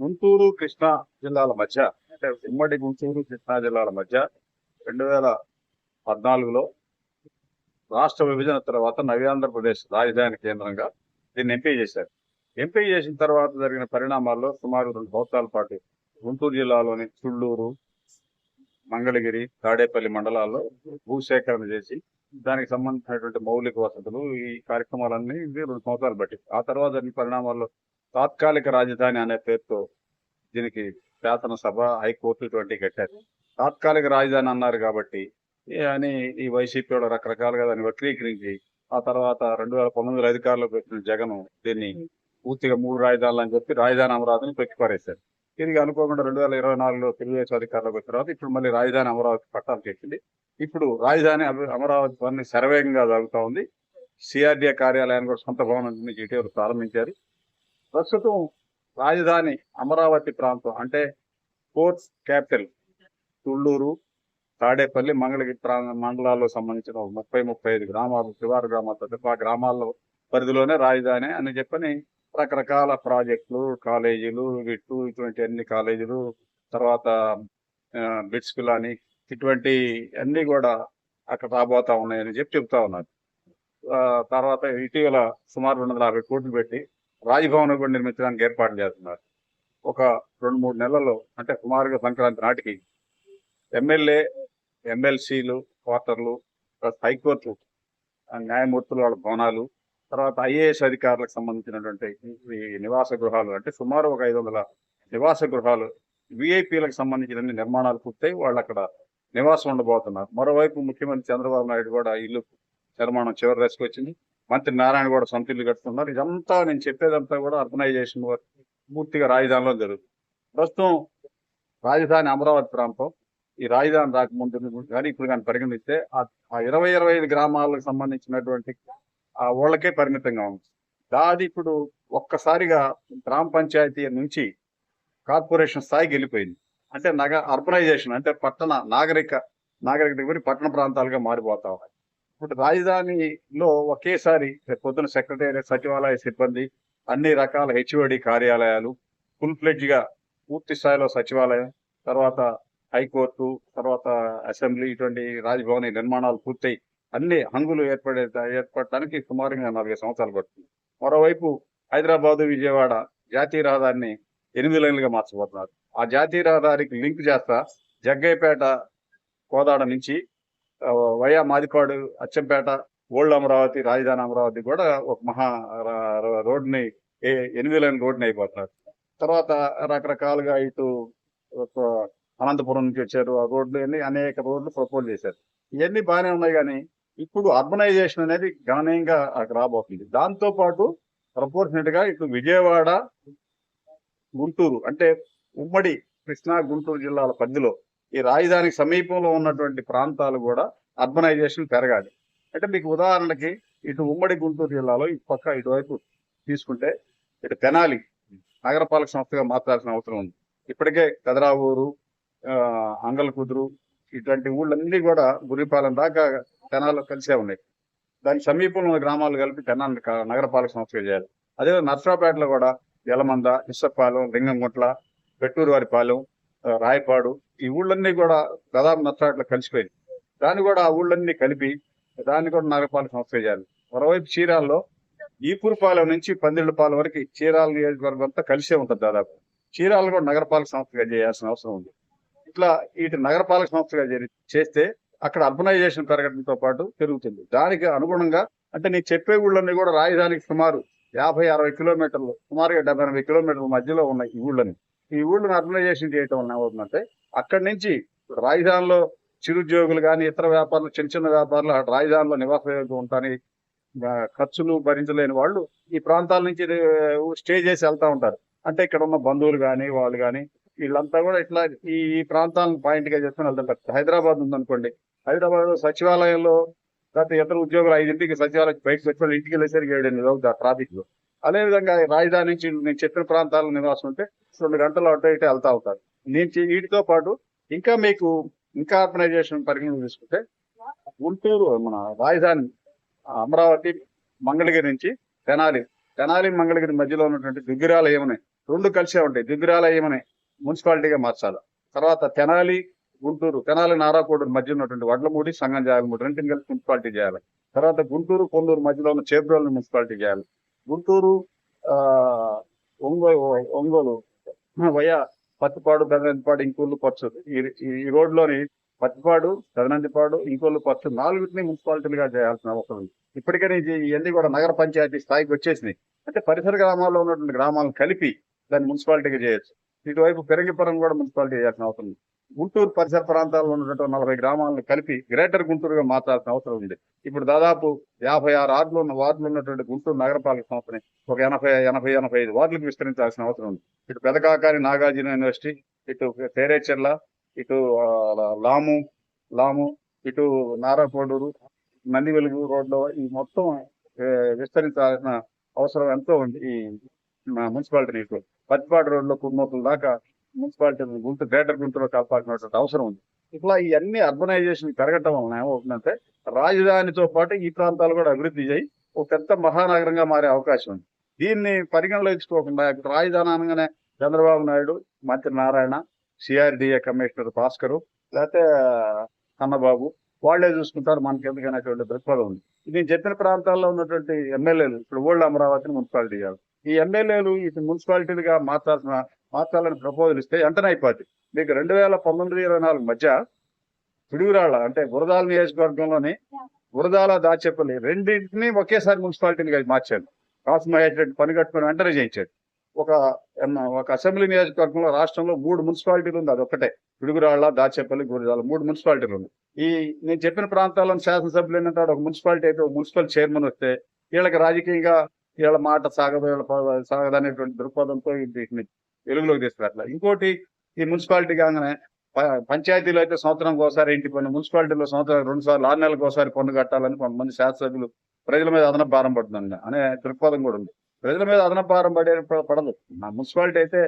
గుంటూరు కృష్ణా జిల్లాల మధ్య అంటే ఉమ్మడి గుంటూరు కృష్ణా జిల్లాల మధ్య రెండు వేల పద్నాలుగులో రాష్ట్ర విభజన తర్వాత నవ్యాంధ్రప్రదేశ్ రాజధాని కేంద్రంగా దీన్ని ఎంపీ చేశారు. ఎంపీ చేసిన తర్వాత జరిగిన పరిణామాల్లో సుమారు రెండు సంవత్సరాల పాటు గుంటూరు జిల్లాలోని చుళ్ళూరు మంగళగిరి తాడేపల్లి మండలాల్లో భూసేకరణ చేసి దానికి సంబంధించినటువంటి మౌలిక వసతులు ఈ కార్యక్రమాలన్నీ రెండు సంవత్సరాలు బట్టి ఆ తర్వాత జరిగిన పరిణామాల్లో తాత్కాలిక రాజధాని అనే పేరుతో దీనికి శాసనసభ హైకోర్టు ఇటువంటి కట్టారు. తాత్కాలిక రాజధాని అన్నారు కాబట్టి అని ఈ వైసీపీ వాళ్ళు రకరకాలుగా దాన్ని వక్రీకరించి ఆ తర్వాత రెండు వేల పంతొమ్మిదిలో అధికారంలోకి వచ్చిన జగన్ దీన్ని పూర్తిగా మూడు రాజధానులు అని చెప్పి రాజధాని అమరావతిని పెట్టుకోరేశారు తిరిగి అనుకోకుండా రెండు వేల ఇరవై నాలుగులో తెలుగుదేశం అధికారంలోకి వచ్చిన తర్వాత ఇప్పుడు మళ్ళీ రాజధాని అమరావతి పట్టాలు చేసింది. ఇప్పుడు రాజధాని అమరావతి పని శరవేగంగా జరుగుతూ ఉంది. సిఆర్డీఏ కార్యాలయాన్ని కూడా సొంత భవనం నుంచి ఇటీవల ప్రారంభించారు. ప్రస్తుతం రాజధాని అమరావతి ప్రాంతం అంటే స్పోర్ట్స్ క్యాపిటల్ తుళ్ళూరు తాడేపల్లి మంగళగిరి ప్రా- మండలాల్లో సంబంధించిన ఒక ముప్పై ముప్పై ఐదు గ్రామాలు శివారు గ్రామాలతో ఆ గ్రామాల్లో పరిధిలోనే రాజధాని అని చెప్పని రకరకాల ప్రాజెక్టులు కాలేజీలు విట్టు ఇటువంటి అన్ని కాలేజీలు తర్వాత బిట్స్ పిల్లని ఇటువంటి అన్ని కూడా అక్కడ రాబోతా ఉన్నాయని చెప్పి చెప్తా ఉన్నారు. తర్వాత ఇటీవల సుమారు రెండు వందల యాభై కోట్లు పెట్టి రాజభవనం కూడా నిర్మించడానికి ఏర్పాట్లు చేస్తున్నారు. ఒక రెండు మూడు నెలల్లో అంటే సుమారుగా సంక్రాంతి నాటికి ఎమ్మెల్యే ఎమ్మెల్సీలు క్వార్టర్లు హైకోర్టు న్యాయమూర్తులు వాళ్ళ భవనాలు తర్వాత ఐఏఎస్ అధికారులకు సంబంధించినటువంటి ఈ నివాస గృహాలు అంటే సుమారు ఒక ఐదు వందల నివాస గృహాలు విఐపీలకు సంబంధించిన నిర్మాణాలు పూర్తయి వాళ్ళు అక్కడ నివాసం ఉండబోతున్నారు. మరోవైపు ముఖ్యమంత్రి చంద్రబాబు నాయుడు కూడా ఇల్లు నిర్మాణం చివరి దశకు వచ్చింది. మంత్రి నారాయణ కూడా సొంత ఇల్లు ఇదంతా నేను చెప్పేదంతా కూడా అర్బనైజేషన్ వర్క్ పూర్తిగా రాజధానిలో జరుగుతుంది. ప్రస్తుతం రాజధాని అమరావతి ప్రాంతం. ఈ రాజధాని రాకముందు కానీ ఇప్పుడు కానీ పరిగణిస్తే ఆ- ఆ ఇరవై ఇరవై ఐదు గ్రామాలకు సంబంధించినటువంటి ఆ ఊళ్ళకే పరిమితంగా ఉంది. దాది ఇప్పుడు ఒక్కసారిగా గ్రామ పంచాయతీ నుంచి కార్పొరేషన్ స్థాయికి వెళ్ళిపోయింది. అంటే నగ అర్బనైజేషన్ అంటే పట్టణ నాగరిక నాగరిక దగ్గర పట్టణ ప్రాంతాలుగా మారిపోతా ఉన్నాయి. ఇప్పుడు రాజధానిలో ఒకేసారి రేపు పొద్దున సెక్రటేరియట్ సచివాలయ సిబ్బంది అన్ని రకాల హెచ్ఓడి కార్యాలయాలు ఫుల్ ఫ్లెడ్జ్గా పూర్తి స్థాయిలో సచివాలయం తర్వాత హైకోర్టు తర్వాత అసెంబ్లీ ఇటువంటి రాజ్భవన్ నిర్మాణాలు పూర్తయి అన్ని హంగులు ఏర్పడే ఏర్పడటానికి సుమారుగా నాలుగు సంవత్సరాలు పడుతుంది. మరోవైపు హైదరాబాదు విజయవాడ జాతీయ రహదారిని ఎనిమిది లైన్లుగా మార్చబోతున్నారు. ఆ జాతీయ రహదారికి లింక్ చేస్తా జగ్గైపేట కోదాడ నుంచి వయా మాదిపాడు అచ్చంపేట ఓల్డ్ అమరావతి రాజధాని అమరావతి కూడా ఒక మహా ర- రోడ్ని ఏ- ఎనిమిది లైన్ రోడ్ని అయిపోతున్నారు. తర్వాత రకరకాలుగా ఇటు అనంతపురం నుంచి వచ్చారు. ఆ రోడ్లు అన్ని అనేక రోడ్లు ప్రపోజ్ చేశారు. ఇవన్నీ బాగానే ఉన్నాయి కానీ ఇప్పుడు అర్బనైజేషన్ అనేది గణనీయంగా అక్కడ రాబోతుంది. దాంతో పాటు గా ఇటు విజయవాడ గుంటూరు అంటే ఉమ్మడి కృష్ణా గుంటూరు జిల్లాల పరిధిలో ఈ రాజధానికి సమీపంలో ఉన్నటువంటి ప్రాంతాలు కూడా అర్బనైజేషన్ పెరగాలి. అంటే మీకు ఉదాహరణకి ఇటు ఉమ్మడి గుంటూరు జిల్లాలో ఈ పక్క ఇటువైపు తీసుకుంటే ఇటు తెనాలి నగరపాలక సంస్థగా మార్చాల్సిన అవసరం ఉంది. ఇప్పటికే కదరావూరు అంగల్ అంగలకుదురు ఇటువంటి ఊళ్ళన్నీ కూడా గురిపాలెం దాకా తెనాలు కలిసే ఉన్నాయి. దాని సమీపంలో ఉన్న గ్రామాలు కలిపి తెనాలి నగరపాలక సంస్థగా చేయాలి. అదే నర్సరాపేటలో కూడా యలమంద ఇసప్పాలెం లింగంగుంట్ల పెట్టూరు వారిపాలెం రాయపాడు ఈ ఊళ్ళన్నీ కూడా దాదాపు నచ్చట్లు కలిసిపోయింది దాన్ని కూడా ఆ ఊళ్ళన్నీ కలిపి దాన్ని కూడా నగరపాలక సంస్థ చేయాలి. మరోవైపు చీరాల్లో ఈపూర్పాలెం నుంచి పందిళ్ళపాలెం వరకు చీరాల నియోజకవర్గం అంతా కలిసే ఉంటుంది దాదాపు. చీరాలు కూడా నగరపాలక సంస్థగా చేయాల్సిన అవసరం ఉంది. ఇట్లా వీటి నగరపాలక సంస్థగా చేస్తే అక్కడ అర్బనైజేషన్ పెరగడంతో పాటు పెరుగుతుంది. దానికి అనుగుణంగా అంటే నేను చెప్పే ఊళ్ళన్నీ కూడా రాజధానికి సుమారు యాభై అరవై కిలోమీటర్లు సుమారుగా డెబ్బై ఎనభై కిలోమీటర్ల మధ్యలో ఉన్నాయి ఈ ఊళ్ళని ఈ ఊళ్ళని అర్బనైజేషన్ చేయటం వల్ల ఏమవుతుందంటే అక్కడి నుంచి రాజధానిలో చిరుద్యోగులు కానీ ఇతర వ్యాపారులు చిన్న చిన్న వ్యాపారులు అక్కడ రాజధానిలో నివాస ఉంటాయి ఉంటారని ఖర్చులు భరించలేని వాళ్ళు ఈ ప్రాంతాల నుంచి స్టే చేసి వెళ్తా ఉంటారు. అంటే ఇక్కడ ఉన్న బంధువులు కానీ వాళ్ళు కానీ వీళ్ళంతా కూడా ఇట్లా ఈ ఈ ప్రాంతాలను పాయింట్గా చేసుకుని వెళ్తుంటారు హైదరాబాద్ ఉందనుకోండి హైదరాబాద్ సచివాలయంలో గత ఇతర ఉద్యోగులు ఐదింటికి సచివాలయం బయటకు వచ్చి ఇంటికి వెళ్ళేసరికి ఏడు ఎనిమిది అవుతుంది ఆ ట్రాఫిక్లో. అదే విధంగా రాజధాని నుంచి నేను చెప్పిన ప్రాంతాల్లో నివాసం ఉంటే రెండు గంటలు అటు ఇటు వెళ్తా అవుతారు నేను వీటితో పాటు ఇంకా మీకు ఇంకా ఆర్గనైజేషన్ పరిగణన తీసుకుంటే గుంటూరు మన రాజధాని అమరావతి మంగళగిరి నుంచి తెనాలి. తెనాలి మంగళగిరి మధ్యలో ఉన్నటువంటి దుగ్గిరాల ఏమని రెండు కలిసే ఉంటాయి. దిగురాలయమని మున్సిపాలిటీగా మార్చాలి. తర్వాత తెనాలి గుంటూరు తెనాలి నారాకోడూరు మధ్య ఉన్నటువంటి వడ్లమూడి సంగం మూడు రెండు కలిసి మున్సిపాలిటీ చేయాలి. తర్వాత గుంటూరు కొందూరు మధ్యలో ఉన్న చేబ్రోలు మున్సిపాలిటీ చేయాలి. గుంటూరు ఆ ఒంగోలు ఒంగోలు వయ పత్తిపాడు పెదనందిపాడు ఇంకోళ్ళు పచ్చు. ఈ- ఈ రోడ్లోని పత్తిపాడు పెదనందిపాడు ఇంకోళ్ళు పచ్చు నాలుగుని మున్సిపాలిటీలుగా చేయాల్సిన అవసరం ఉంది. ఇప్పటికైనా ఇది ఇవన్నీ కూడా నగర పంచాయతీ స్థాయికి వచ్చేసినాయి. అంటే పరిసర గ్రామాల్లో ఉన్నటువంటి గ్రామాలను కలిపి దాన్ని మున్సిపాలిటీగా చేయొచ్చు. ఇటువైపు పెరంగిపురం కూడా మున్సిపాలిటీ చేయాల్సిన అవసరం ఉంది. గుంటూరు పరిసర ప్రాంతాల్లో ఉన్నటువంటి నలభై గ్రామాలను కలిపి గ్రేటర్ గుంటూరుగా మార్చాల్సిన అవసరం ఉంది. ఇప్పుడు దాదాపు యాభై ఆరు ఆర్డులు ఉన్న వార్డులు ఉన్నటువంటి గుంటూరు నగరపాలక సంస్థని ఒక ఎనభై ఎనభై ఎనభై ఐదు వార్డులకు విస్తరించాల్సిన అవసరం ఉంది. ఇటు పెదకాకాని నాగార్జున యూనివర్సిటీ ఇటు తేరేచెర్ల ఇటు లాము లాము ఇటు నారాకోడూరు నంది వెలుగు రోడ్లో ఈ మొత్తం విస్తరించాల్సిన అవసరం ఎంతో ఉంది ఈ మున్సిపాలిటీ నీటిలో పత్తిపాడు రోడ్లో కుమ్మతుల దాకా మున్సిపాలిటీ గుంత గ్రేటర్ గుంటూరు కాపాడినటువంటి అవసరం ఉంది. ఇట్లా ఇవన్నీ అర్బనైజేషన్ పెరగటం వలన ఏమవుతుందంటే రాజధానితో పాటు ఈ ప్రాంతాలు కూడా అభివృద్ధి చేయి ఒక పెద్ద మహానగరంగా మారే అవకాశం ఉంది. దీన్ని పరిగణలో ఇచ్చుకోకుండా రాజధాని అనగానే చంద్రబాబు నాయుడు మంత్రి నారాయణ సిఆర్డిఏ కమిషనర్ భాస్కరు లేకపోతే కన్నబాబు వాళ్ళే చూసుకుంటారు మనకి ఎందుకనేటువంటి దృక్పథం ఉంది. ఇది నేను చెప్పిన ప్రాంతాల్లో ఉన్నటువంటి ఎమ్మెల్యేలు ఇప్పుడు ఓల్డ్ అమరావతిని మున్సిపాలిటీ చేయాలి ఈ ఎమ్మెల్యేలు ఇది మున్సిపాలిటీలుగా మార్చాల్సిన మార్చాలని ప్రపోజల్ ఇస్తే వెంటనే అయిపోద్ది మీకు రెండు వేల పంతొమ్మిది ఇరవై నాలుగు మధ్య పిడుగురాళ్ళ అంటే గురదాల నియోజకవర్గంలోని గురదాల దాచేపల్లి రెండింటిని ఒకేసారి మున్సిపాలిటీని మార్చాను కాసుమయ్యేటువంటి పని కట్టుకుని వెంటనే చేయించాడు ఒక ఒక అసెంబ్లీ నియోజకవర్గంలో రాష్ట్రంలో మూడు మున్సిపాలిటీలు ఉంది అది ఒకటే పిడుగురాళ్ళ దాచేపల్లి గురజాల మూడు మున్సిపాలిటీలు ఉంది ఈ నేను చెప్పిన ప్రాంతాల్లో శాసనసభ్యులు ఏంటంటే ఒక మున్సిపాలిటీ అయితే ఒక మున్సిపల్ చైర్మన్ వస్తే వీళ్ళకి రాజకీయంగా వీళ్ళ మాట సాగదు వీళ్ళ సాగదనేటువంటి దృక్పథంతో వీటిని వెలుగులోకి తీసుకురాట్ల. ఇంకోటి ఈ మున్సిపాలిటీ కాగానే ప- పంచాయతీలో అయితే సంవత్సరానికి ఒకసారి ఇంటి పన్ను మున్సిపాలిటీలో సంవత్సరం రెండు సార్లు ఆరు నెలలకు ఒకసారి పన్ను కట్టాలని కొంతమంది శాసనసభ్యులు ప్రజల మీద అదనపు భారం పడుతుంది అనే దృక్పథం కూడా ఉంది. ప్రజల మీద అదనపు భారం పడే పడదు. నా మున్సిపాలిటీ అయితే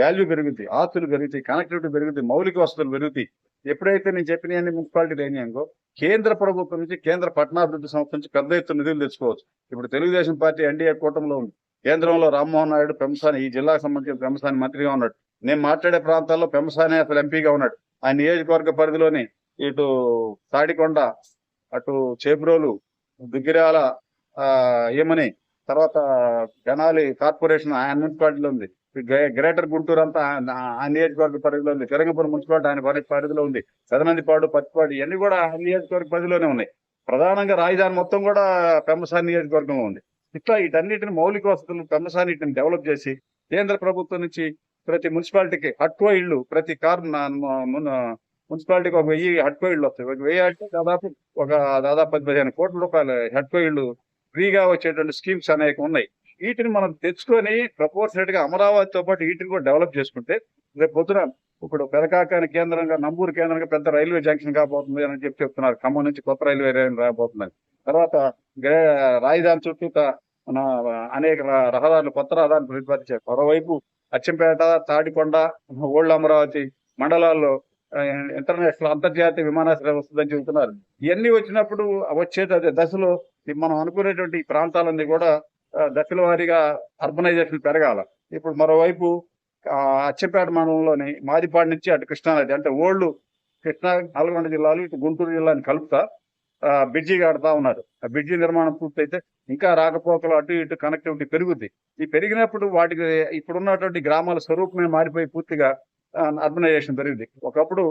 వాల్యూ పెరుగుతాయి ఆస్తులు పెరుగుతాయి కనెక్టివిటీ పెరుగుతాయి మౌలిక వసతులు పెరుగుతాయి ఎప్పుడైతే నేను చెప్పిన మున్సిపాలిటీ మున్సిపాలిటీలు కేంద్ర ప్రభుత్వం నుంచి కేంద్ర పట్టణాభివృద్ధి సంస్థ నుంచి పెద్ద ఎత్తున నిధులు తెచ్చుకోవచ్చు. ఇప్పుడు తెలుగుదేశం పార్టీ ఎన్డీఏ కూటమిలో ఉంది. కేంద్రంలో రామ్మోహన్ నాయుడు పెంసాని ఈ జిల్లాకు సంబంధించిన పెంసాని మంత్రిగా ఉన్నాడు. నేను మాట్లాడే ప్రాంతాల్లో పెంసాని అసలు ఎంపీగా ఉన్నాడు. ఆ నియోజకవర్గ పరిధిలోని ఇటు తాడికొండ అటు చేబ్రోలు దుగ్గిరాల ఆ, ఏమని తర్వాత జనాలి కార్పొరేషన్ ఆయన మున్సిపాలిటీలో ఉంది. గ్రేటర్ గుంటూరు అంతా ఆ నియోజకవర్గ పరిధిలో ఉంది. తిరంగపురం మున్సిపాలిటీ ఆయన పరిధిలో ఉంది. సదనందిపాడు పత్తిపాడు ఇవన్నీ కూడా ఆ నియోజకవర్గ పరిధిలోనే ఉన్నాయి. ప్రధానంగా రాజధాని మొత్తం కూడా పెమ్మసాని నియోజకవర్గంలో ఉంది. ఇట్లా వీటన్నిటిని మౌలిక వసతులు పెమ్మసానిటిని డెవలప్ చేసి కేంద్ర ప్రభుత్వం నుంచి ప్రతి మున్సిపాలిటీకి హట్కో ఇళ్ళు ప్రతి కార్ మున్సిపాలిటీకి ఒక వెయ్యి హట్కో ఇళ్ళు వస్తాయి. ఒక వెయ్యి అంటే దాదాపు ఒక దాదాపు పది పదిహేను కోట్ల రూపాయలు హట్కో ఇళ్ళు ఫ్రీగా వచ్చేటువంటి స్కీమ్స్ అనేక ఉన్నాయి. వీటిని మనం తెచ్చుకొని ప్రపోర్షనేట్గా అమరావతితో పాటు వీటిని కూడా డెవలప్ చేసుకుంటే రేపు పొద్దున ఇప్పుడు పెదకాకాని కేంద్రంగా నంబూరు కేంద్రంగా పెద్ద రైల్వే జంక్షన్ కాబోతుంది అని చెప్పి చెప్తున్నారు. ఖమ్మం నుంచి కొత్త రైల్వే లైన్ రాబోతుందని తర్వాత రాజధాని చుట్టూ మన అనేక రహదారులు కొత్త రహదారులు ప్రతిపాదించారు. మరోవైపు అచ్చంపేట తాడికొండ ఓల్డ్ అమరావతి మండలాల్లో ఇంటర్నేషనల్ అంతర్జాతీయ విమానాశ్రయం వస్తుందని చెబుతున్నారు. ఇవన్నీ వచ్చినప్పుడు వచ్చే అదే దశలో మనం అనుకునేటువంటి ప్రాంతాలన్నీ కూడా దశల వారీగా అర్బనైజేషన్ పెరగాల. ఇప్పుడు మరోవైపు అచ్చంపేట మండలంలోని మాదిపాడు నుంచి అటు కృష్ణానది అంటే ఓల్డ్ కృష్ణా నల్గొండ జిల్లాలు ఇటు గుంటూరు జిల్లాని కలుపుతా ఆ, బ్రిడ్జి కడతా ఉన్నారు. ఆ బ్రిడ్జి నిర్మాణం పూర్తయితే ఇంకా రాకపోకలు అటు ఇటు కనెక్టివిటీ పెరుగుద్ది. ఈ పెరిగినప్పుడు వాటికి ఇప్పుడున్నటువంటి గ్రామాల స్వరూపమే మారిపోయి పూర్తిగా అర్బనైజేషన్ పెరిగింది ఒకప్పుడు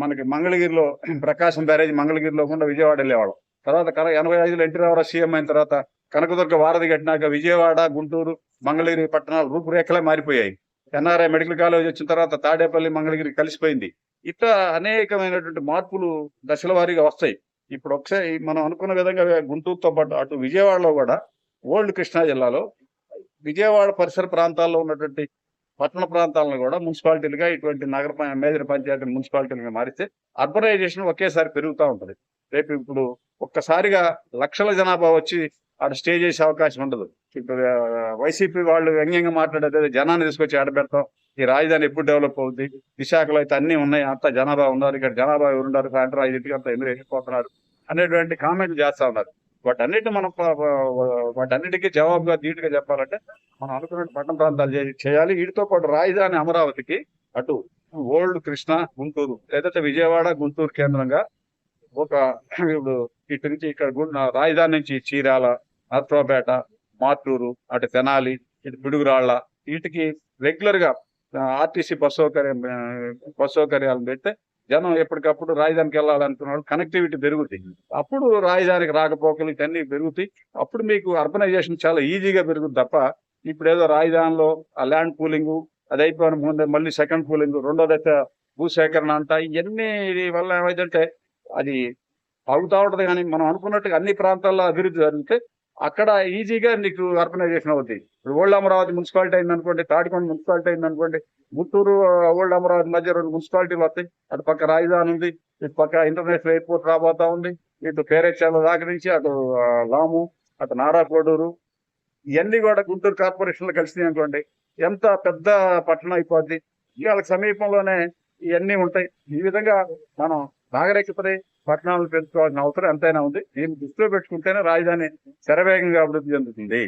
మనకి మంగళగిరిలో ప్రకాశం బ్యారేజ్ మంగళగిరిలో కూడా విజయవాడ వెళ్ళేవాడు తర్వాత కన- ఎనభై ఐదులో ఎన్టీ రామారావు సీఎం అయిన తర్వాత కనకదుర్గ వారధి కట్టినాక విజయవాడ గుంటూరు మంగళగిరి పట్టణాలు రూపురేఖలే మారిపోయాయి. ఎన్ఆర్ఐ మెడికల్ కాలేజ్ వచ్చిన తర్వాత తాడేపల్లి మంగళగిరి కలిసిపోయింది. ఇట్లా అనేకమైనటువంటి మార్పులు దశల వారీగా వస్తాయి. ఇప్పుడు ఒకసారి మనం అనుకున్న విధంగా గుంటూరుతో పాటు అటు విజయవాడలో కూడా ఓల్డ్ కృష్ణా జిల్లాలో విజయవాడ పరిసర ప్రాంతాల్లో ఉన్నటువంటి పట్టణ ప్రాంతాలను కూడా మున్సిపాలిటీలుగా ఇటువంటి నగర మేజర్ పంచాయతీ మున్సిపాలిటీలుగా మారిస్తే అర్బనైజేషన్ ఒకేసారి పెరుగుతూ ఉంటుంది. రేపు ఇప్పుడు ఒక్కసారిగా లక్షల జనాభా వచ్చి ఆడ స్టే చేసే అవకాశం ఉండదు. ఇప్పుడు వైసీపీ వాళ్ళు వ్యంగ్యంగా మాట్లాడేది జనాన్ని తీసుకొచ్చి ఆడబెడతాం ఈ రాజధాని ఎప్పుడు డెవలప్ అవుద్ది? విశాఖలో అయితే అన్ని ఉన్నాయి. అంత జనాభా ఉన్నారు ఇక్కడ జనాభా ఎవరున్నారు సాయంత్రం ఐదింటికి అంత ఎందుకు వెళ్ళిపోతున్నారు? అనేటువంటి కామెంట్లు చేస్తా ఉన్నారు. వాటన్నిటి మనం వాటన్నిటికీ జవాబుగా ధీటుగా చెప్పాలంటే మనం అనుకున్న పట్టణ ప్రాంతాలు చేయాలి. వీటితో పాటు రాజధాని అమరావతికి అటు ఓల్డ్ కృష్ణ గుంటూరు లేదంటే విజయవాడ గుంటూరు కేంద్రంగా ఒక ఇప్పుడు ఇటు నుంచి ఇక్కడ రాజధాని నుంచి చీరాల నర్సరావుపేట మాటూరు అటు తెనాలి ఇటు పిడుగురాళ్ళ వీటికి రెగ్యులర్గా ఆర్టీసీ బస్ సౌకర్యం బస్ సౌకర్యాలు పెడితే జనం ఎప్పటికప్పుడు రాజధానికి వెళ్ళాలనుకున్నాడు కనెక్టివిటీ పెరుగుతాయి. అప్పుడు రాజధానికి రాకపోకలు ఇవన్నీ పెరుగుతాయి. అప్పుడు మీకు అర్బనైజేషన్ చాలా ఈజీగా పెరుగుతుంది తప్ప ఇప్పుడు ఏదో రాజధానిలో ఆ ల్యాండ్ పూలింగ్ అది అయిపోయిన ముందే మళ్ళీ సెకండ్ పూలింగ్ రెండో దశ భూసేకరణ అంతా ఇవన్నీ వల్ల ఏమైందంటే అది అవుతా ఉంటది కానీ మనం అనుకున్నట్టుగా అన్ని ప్రాంతాల్లో అభివృద్ధి జరిగితే అక్కడ ఈజీగా నీకు అర్బనైజేషన్ అవుతాయి ఇప్పుడు ఓల్డ్ అమరావతి మున్సిపాలిటీ అయింది అనుకోండి తాడికొండ మున్సిపాలిటీ అయింది అనుకోండి గుంటూరు ఓల్డ్ అమరావతి మధ్య రెండు మున్సిపాలిటీలు వస్తాయి. అటు పక్క రాజధాని ఉంది ఇటు పక్క ఇంటర్నేషనల్ ఎయిర్పోర్ట్ రాబోతా ఉంది. ఇటు పేరేచాల దాకా నుంచి అటు లాము అటు నారాకోడూరు ఇవన్నీ కూడా గుంటూరు కార్పొరేషన్లో కలిసినాయి అనుకోండి. ఎంత పెద్ద పట్టణం అయిపోద్ది. వాళ్ళకి సమీపంలోనే ఇవన్నీ ఉంటాయి. ఈ విధంగా మనం నాగరికతని పట్టణాలను పెంచుకోవాల్సిన అవసరం ఎంతైనా ఉంది. దీన్ని దృష్టిలో పెట్టుకుంటేనే రాజధాని శరవేగంగా అభివృద్ధి చెందుతుంది.